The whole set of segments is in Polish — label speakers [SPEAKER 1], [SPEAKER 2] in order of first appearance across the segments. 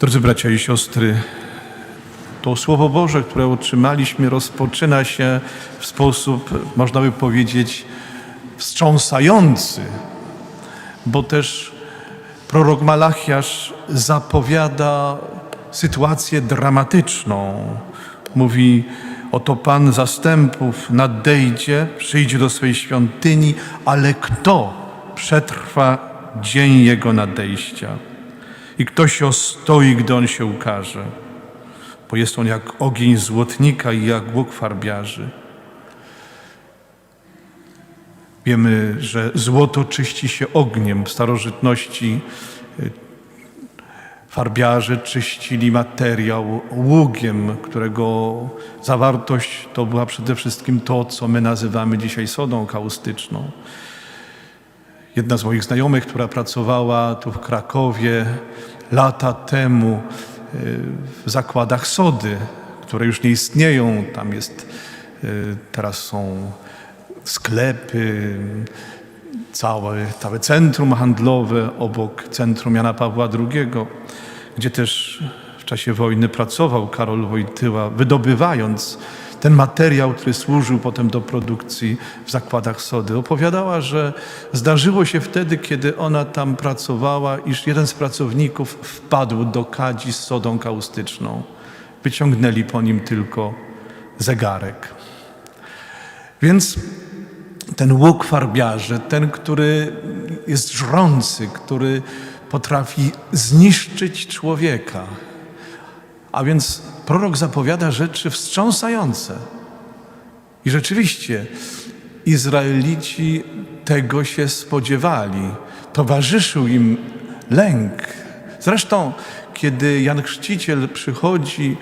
[SPEAKER 1] Drodzy bracia i siostry, to Słowo Boże, które otrzymaliśmy, rozpoczyna się w sposób, można by powiedzieć, wstrząsający, bo też prorok Malachiasz zapowiada sytuację dramatyczną. Mówi, oto Pan zastępów nadejdzie, przyjdzie do swej świątyni, ale kto przetrwa dzień Jego nadejścia? I kto się ostoi, gdy On się ukaże? Bo jest On jak ogień złotnika i jak łuk farbiarzy. Wiemy, że złoto czyści się ogniem. W starożytności farbiarze czyścili materiał ługiem, którego zawartość to była przede wszystkim to, co my nazywamy dzisiaj sodą kaustyczną. Jedna z moich znajomych, która pracowała tu w Krakowie lata temu y, w zakładach sody, które już nie istnieją, tam jest, y, teraz są sklepy, całe, całe centrum handlowe obok centrum Jana Pawła II, gdzie też w czasie wojny pracował Karol Wojtyła, wydobywając ten materiał, który służył potem do produkcji w zakładach sody. Opowiadała, że zdarzyło się wtedy, kiedy ona tam pracowała, iż jeden z pracowników wpadł do kadzi z sodą kaustyczną. Wyciągnęli po nim tylko zegarek. Więc ten łuk farbiarzy, ten, który jest żrący, który potrafi zniszczyć człowieka. A więc prorok zapowiada rzeczy wstrząsające. I rzeczywiście Izraelici tego się spodziewali. Towarzyszył im lęk. Zresztą, kiedy Jan Chrzciciel przychodzi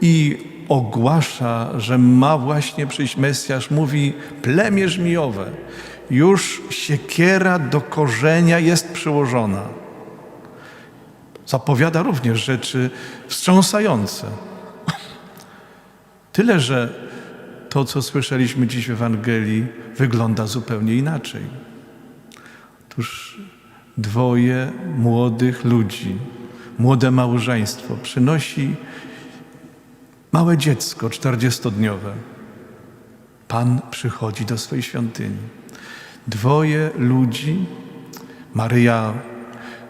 [SPEAKER 1] i ogłasza, że ma właśnie przyjść Mesjasz, mówi plemię żmijowe, już siekiera do korzenia jest przyłożona. Zapowiada również rzeczy wstrząsające. Tyle, że to, co słyszeliśmy dziś w Ewangelii, wygląda zupełnie inaczej. Otóż dwoje młodych ludzi, młode małżeństwo przynosi małe dziecko, czterdziestodniowe. Pan przychodzi do swej świątyni. Dwoje ludzi, Maryja,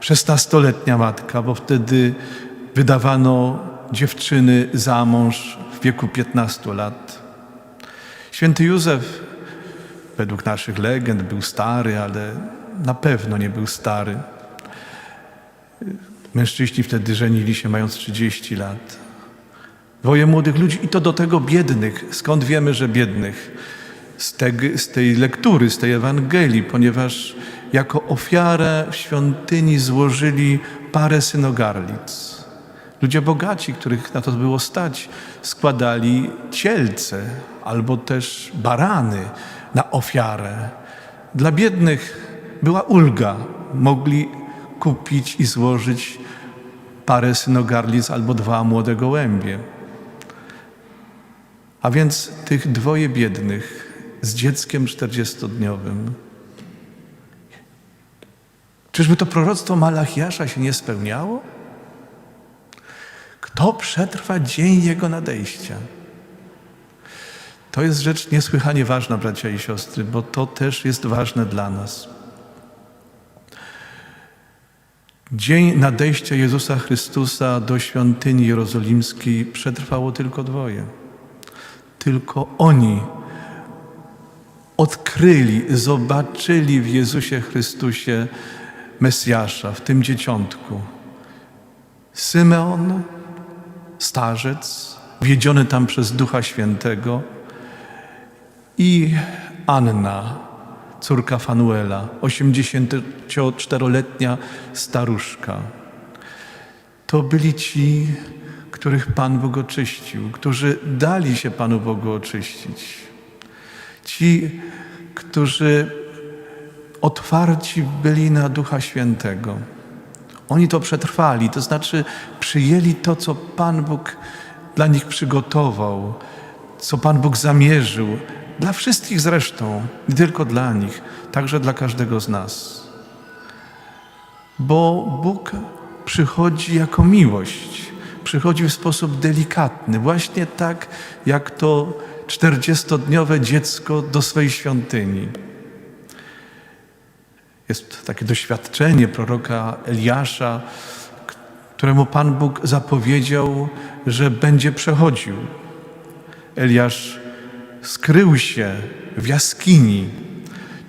[SPEAKER 1] szesnastoletnia matka, bo wtedy wydawano dziewczyny za mąż w wieku 15 lat. Święty Józef, według naszych legend, był stary, ale na pewno nie był stary. Mężczyźni wtedy żenili się mając 30 lat. Dwoje młodych ludzi i to do tego biednych. Skąd wiemy, że biednych? Z, z tej lektury, z tej Ewangelii, ponieważ jako ofiarę w świątyni złożyli parę synogarlic. Ludzie bogaci, których na to było stać, składali cielce albo też barany na ofiarę. Dla biednych była ulga. Mogli kupić i złożyć parę synogarlic albo dwa młode gołębie. A więc tych dwoje biednych z dzieckiem czterdziestodniowym. Czyżby to proroctwo Malachiasza się nie spełniało? Kto przetrwa dzień Jego nadejścia? To jest rzecz niesłychanie ważna, bracia i siostry, bo to też jest ważne dla nas. Dzień nadejścia Jezusa Chrystusa do świątyni jerozolimskiej przetrwało tylko dwoje. Tylko oni odkryli, zobaczyli w Jezusie Chrystusie Mesjasza, w tym dzieciątku. Symeon, starzec, wiedziony tam przez Ducha Świętego i Anna, córka Fanuela, 84-letnia staruszka. To byli ci, których Pan Bóg oczyścił, którzy dali się Panu Bogu oczyścić. Ci, którzy otwarci byli na Ducha Świętego. Oni to przetrwali, to znaczy przyjęli to, co Pan Bóg dla nich przygotował, co Pan Bóg zamierzył, dla wszystkich zresztą, nie tylko dla nich, także dla każdego z nas. Bo Bóg przychodzi jako miłość, przychodzi w sposób delikatny, właśnie tak jak to czterdziestodniowe dziecko do swej świątyni. Jest takie doświadczenie proroka Eliasza, któremu Pan Bóg zapowiedział, że będzie przechodził. Eliasz skrył się w jaskini,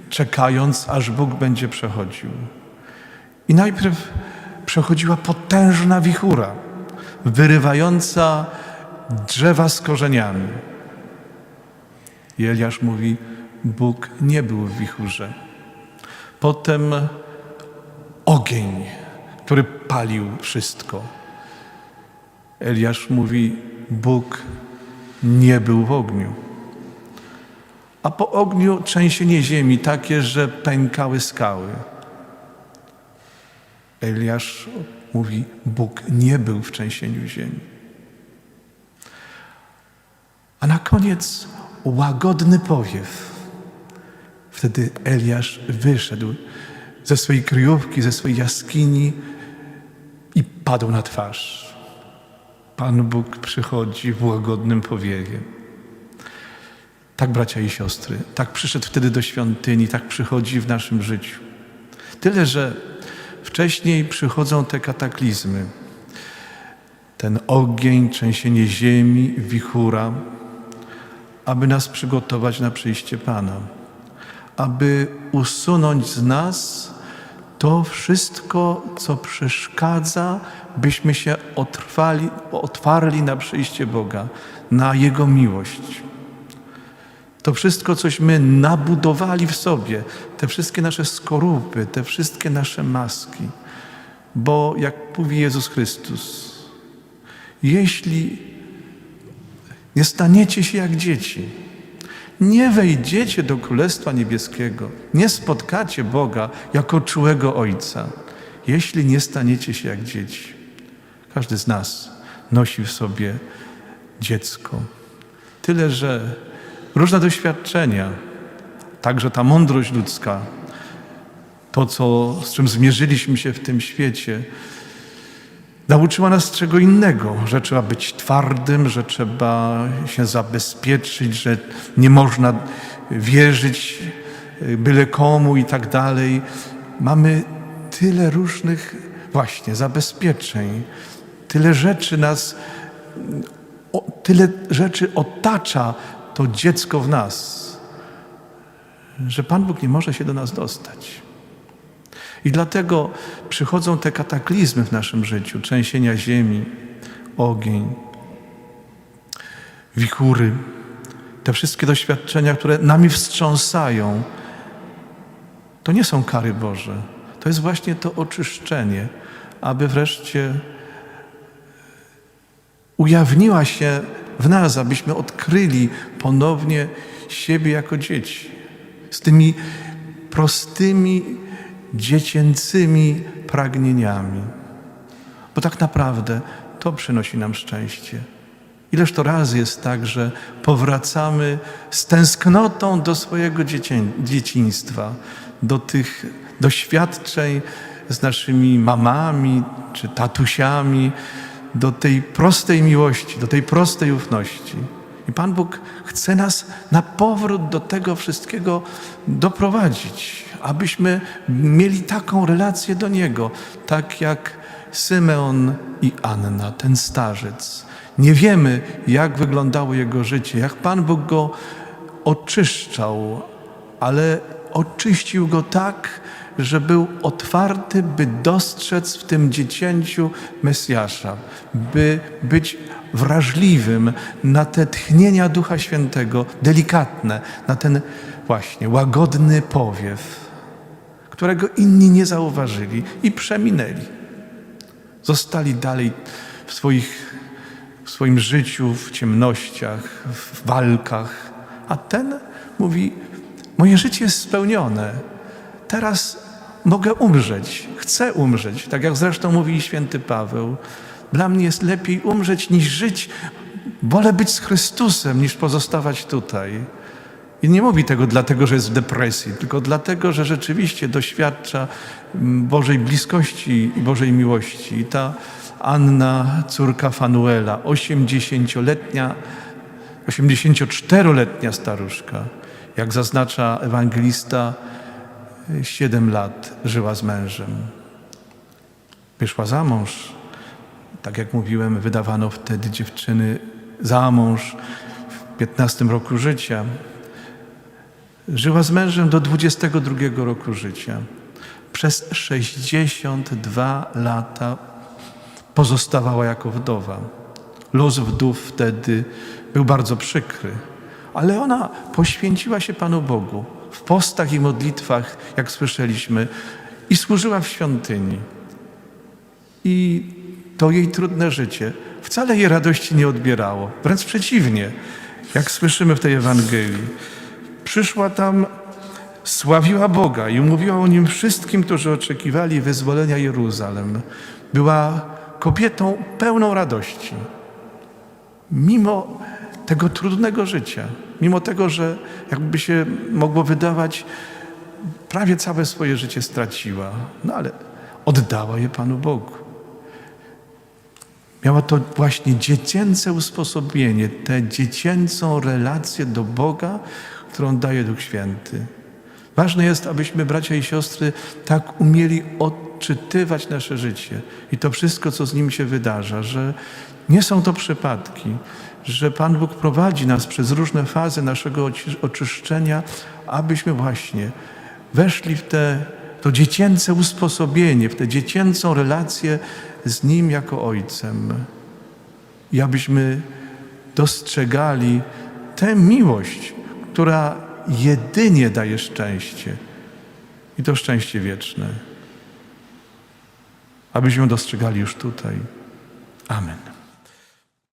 [SPEAKER 1] czekając, aż Bóg będzie przechodził. I najpierw przechodziła potężna wichura, wyrywająca drzewa z korzeniami. I Eliasz mówi: Bóg nie był w wichurze. Potem ogień, który palił wszystko. Eliasz mówi: Bóg nie był w ogniu. A po ogniu trzęsienie ziemi takie, że pękały skały. Eliasz mówi: Bóg nie był w trzęsieniu ziemi. A na koniec łagodny powiew. Wtedy Eliasz wyszedł ze swojej kryjówki, ze swojej jaskini i padł na twarz. Pan Bóg przychodzi w łagodnym powiewie. Tak, bracia i siostry, tak przyszedł wtedy do świątyni, tak przychodzi w naszym życiu. Tyle, że wcześniej przychodzą te kataklizmy. Ten ogień, trzęsienie ziemi, wichura, aby nas przygotować na przyjście Pana, aby usunąć z nas to wszystko, co przeszkadza, byśmy się otrwali, otwarli na przyjście Boga, na Jego miłość. To wszystko, cośmy nabudowali w sobie, te wszystkie nasze skorupy, te wszystkie nasze maski. Bo jak mówi Jezus Chrystus, jeśli nie staniecie się jak dzieci, nie wejdziecie do Królestwa Niebieskiego, nie spotkacie Boga jako czułego Ojca, jeśli nie staniecie się jak dzieci. Każdy z nas nosi w sobie dziecko. Tyle, że różne doświadczenia, także ta mądrość ludzka, to, co, z czym zmierzyliśmy się w tym świecie, nauczyła nas czego innego, że trzeba być twardym, że trzeba się zabezpieczyć, że nie można wierzyć byle komu i tak dalej. Mamy tyle różnych właśnie zabezpieczeń, tyle rzeczy nas, tyle rzeczy otacza to dziecko w nas, że Pan Bóg nie może się do nas dostać. I dlatego przychodzą te kataklizmy w naszym życiu, trzęsienia ziemi, ogień, wichury, te wszystkie doświadczenia, które nami wstrząsają. To nie są kary Boże. To jest właśnie to oczyszczenie, aby wreszcie ujawniła się w nas, abyśmy odkryli ponownie siebie jako dzieci. Z tymi prostymi, dziecięcymi pragnieniami. Bo tak naprawdę to przynosi nam szczęście. Ileż to razy jest tak, że powracamy z tęsknotą do swojego dziecię, dzieciństwa, do tych doświadczeń z naszymi mamami czy tatusiami, do tej prostej miłości, do tej prostej ufności. I Pan Bóg chce nas na powrót do tego wszystkiego doprowadzić, abyśmy mieli taką relację do Niego, tak jak Symeon i Anna, ten starzec. Nie wiemy, jak wyglądało jego życie, jak Pan Bóg go oczyszczał, ale oczyścił go tak, że był otwarty, by dostrzec w tym dziecięciu Mesjasza, by być wrażliwym na te tchnienia Ducha Świętego, delikatne, na ten właśnie łagodny powiew, którego inni nie zauważyli i przeminęli. Zostali dalej w, swoich, w swoim życiu, w ciemnościach, w walkach, a ten mówi: Moje życie jest spełnione. Teraz mogę umrzeć, chcę umrzeć, tak jak zresztą mówi święty Paweł. Dla mnie jest lepiej umrzeć niż żyć. Wolę być z Chrystusem niż pozostawać tutaj. I nie mówi tego dlatego, że jest w depresji, tylko dlatego, że rzeczywiście doświadcza mm, Bożej bliskości i Bożej miłości. I ta Anna, córka Fanuela, 80-letnia, 84-letnia staruszka, jak zaznacza ewangelista, 7 lat żyła z mężem. Wyszła za mąż. Tak jak mówiłem, wydawano wtedy dziewczyny za mąż w 15 roku życia. Żyła z mężem do 22 roku życia. Przez 62 lata pozostawała jako wdowa. Los wdów wtedy był bardzo przykry, ale ona poświęciła się Panu Bogu w postach i modlitwach, jak słyszeliśmy, i służyła w świątyni. I to jej trudne życie wcale jej radości nie odbierało. Wręcz przeciwnie, jak słyszymy w tej Ewangelii. Przyszła tam, sławiła Boga i mówiła o nim wszystkim, którzy oczekiwali wyzwolenia Jeruzalem. Była kobietą pełną radości. Mimo tego trudnego życia, mimo tego, że jakby się mogło wydawać, prawie całe swoje życie straciła, no ale oddała je Panu Bogu. Miała to właśnie dziecięce usposobienie, tę dziecięcą relację do Boga, którą daje Duch Święty. Ważne jest, abyśmy, bracia i siostry, tak umieli odczytywać nasze życie i to wszystko, co z nim się wydarza, że nie są to przypadki, że Pan Bóg prowadzi nas przez różne fazy naszego oczyszczenia, abyśmy właśnie weszli w te, to dziecięce usposobienie, w tę dziecięcą relację z Nim jako Ojcem. I abyśmy dostrzegali tę miłość, która jedynie daje szczęście. I to szczęście wieczne. Abyśmy ją dostrzegali już tutaj. Amen.